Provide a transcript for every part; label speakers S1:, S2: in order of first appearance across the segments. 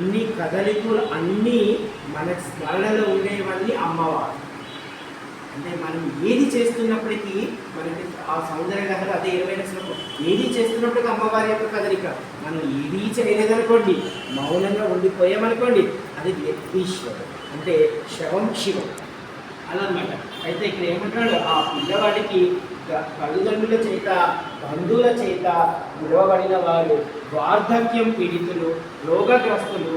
S1: అన్ని కదలికలు అన్నీ మన స్మరణలో ఉండేవన్నీ అమ్మవారు. అంటే మనం ఏది చేస్తున్నప్పటికీ మనకి ఆ సౌందర్య లహరి అదే ఇరవై లక్షలకు ఏది చేస్తున్నప్పటికీ అమ్మవారి యొక్క కదలిక. మనం ఏది చేయలేదనుకోండి మౌనంగా ఉండిపోయామనుకోండి అది ఈశ్వరుడు అంటే శవం శివం. అలా అనమాట అయితే ఇక్కడ ఏమంటాడు ఆ పిల్లవాడికి తల్లిదండ్రుల చేత బంధువుల చేత విడవబడిన వారు వార్ధక్యం పీడితులు రోగగ్రస్తులు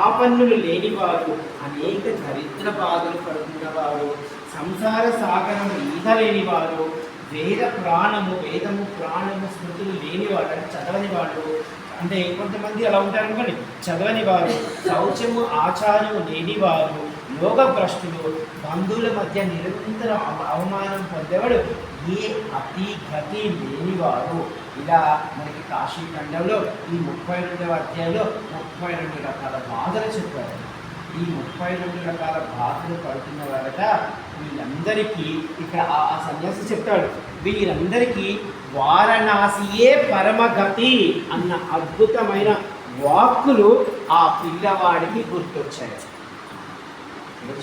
S1: ఆపన్నులు లేనివారు అనేక దరిద్ర బాధలు పడుతున్నవారు సంసార సాగరం ఈత లేనివారు వేద ప్రాణము వేదము ప్రాణము స్మృతులు లేనివాడు అంటే చదవని వాళ్ళు అంటే కొంతమంది అలా ఉంటారనుకోండి చదవని వారు శౌచము ఆచారము లేనివారు యోగభ్రష్టుడు బంధువుల మధ్య నిరంతర అవమానం పొందేవాడు ఏ అతి గతి లేనివాడు. ఇలా మనకి కాశీఖండంలో ఈ ముప్పై రెండవ అధ్యాయంలో ముప్పై రెండు రకాల బాధలు చెప్పారు. ఈ ముప్పై రెండు రకాల బాధలు పడుతున్న వారట వీళ్ళందరికీ ఇక్కడ ఆ సన్యాసి చెప్తాడు. వీరందరికీ వారణాసియే పరమగతి అన్న అద్భుతమైన వాక్కులు ఆ పిల్లవాడికి గుర్తొచ్చాయి.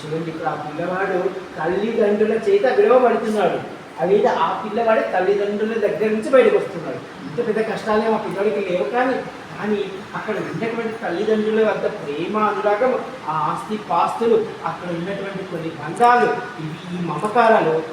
S1: చూడండి ఆ పిల్లవాడు తల్లిదండ్రుల చేత విలువబడుతున్నాడు అవి ఆ పిల్లవాడే తల్లిదండ్రుల దగ్గర నుంచి బయటకు వస్తున్నాడు. ఇంత పెద్ద కష్టాలే ఆ పిల్లడికి లేవు కానీ కానీ అక్కడ ఉన్నటువంటి తల్లిదండ్రుల వద్ద ప్రేమ అనురాగం ఆ ఆస్తి పాస్తులు అక్కడ ఉన్నటువంటి కొన్ని బంధాలు ఇవి ఈ మమకారాలు